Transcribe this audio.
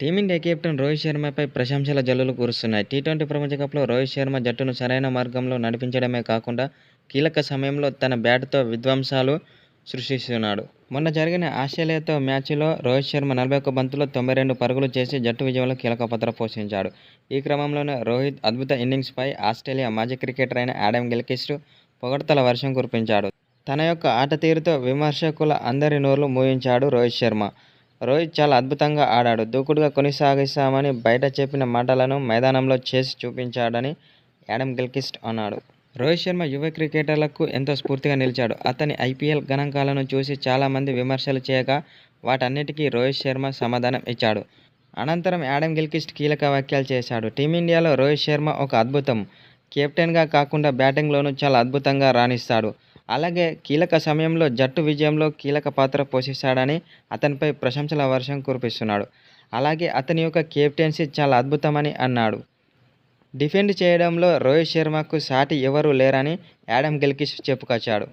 Team India captain Rohit శర్మపై ప్రశంసల జల్లులు కురుస్తున్నాయి. టీ ట్వంటీ ప్రపంచ కప్లో రోహిత్ శర్మ జట్టును సరైన మార్గంలో నడిపించడమే కాకుండా కీలక సమయంలో తన బ్యాట్తో విధ్వంసాలు సృష్టిస్తున్నాడు. మొన్న జరిగిన ఆస్ట్రేలియాతో మ్యాచ్లో రోహిత్ శర్మ నలభై ఒక్క బంతుల్లో తొంభై రెండు పరుగులు చేసి జట్టు విజయంలో కీలక పాత్ర పోషించాడు. ఈ క్రమంలోనే రోహిత్ అద్భుత ఇన్నింగ్స్పై ఆస్ట్రేలియా మాజీ క్రికెటర్ అయిన ఆడమ్ గిల్కిస్ట్ పొగడ్తల వర్షం కురిపించాడు. తన యొక్క ఆట తీరుతో విమర్శకుల అందరి నోర్లు మూయించాడు రోహిత్ శర్మ. రోహిత్ చాలా అద్భుతంగా ఆడాడు. దూకుడుగా కొనసాగిస్తామని బయట చెప్పిన మాటలను మైదానంలో చేసి చూపించాడని యాడమ్ గిల్కిస్ట్ అన్నాడు. రోహిత్ శర్మ యువ క్రికెటర్లకు ఎంతో స్ఫూర్తిగా నిలిచాడు. అతని ఐపీఎల్ గణాంకాలను చూసి చాలామంది విమర్శలు చేయగా వాటన్నిటికీ రోహిత్ శర్మ సమాధానం ఇచ్చాడు. అనంతరం యాడమ్ గిల్కిస్ట్ కీలక వ్యాఖ్యలు చేశాడు. టీమిండియాలో రోహిత్ శర్మ ఒక అద్భుతం. కెప్టెన్గా కాకుండా బ్యాటింగ్లోనూ చాలా అద్భుతంగా రాణిస్తాడు. అలాగే కీలక సమయంలో జట్టు విజయంలో కీలక పాత్ర పోషిస్తాడని అతనిపై ప్రశంసల వర్షం కురిపిస్తున్నాడు. అలాగే అతని యొక్క కెప్టెన్సీ చాలా అద్భుతమని అన్నాడు. డిఫెండ్ చేయడంలో రోహిత్ శర్మకు సాటి ఎవరూ లేరని యాడమ్ గిల్క్రిస్ట్ చెప్పుకొచ్చాడు.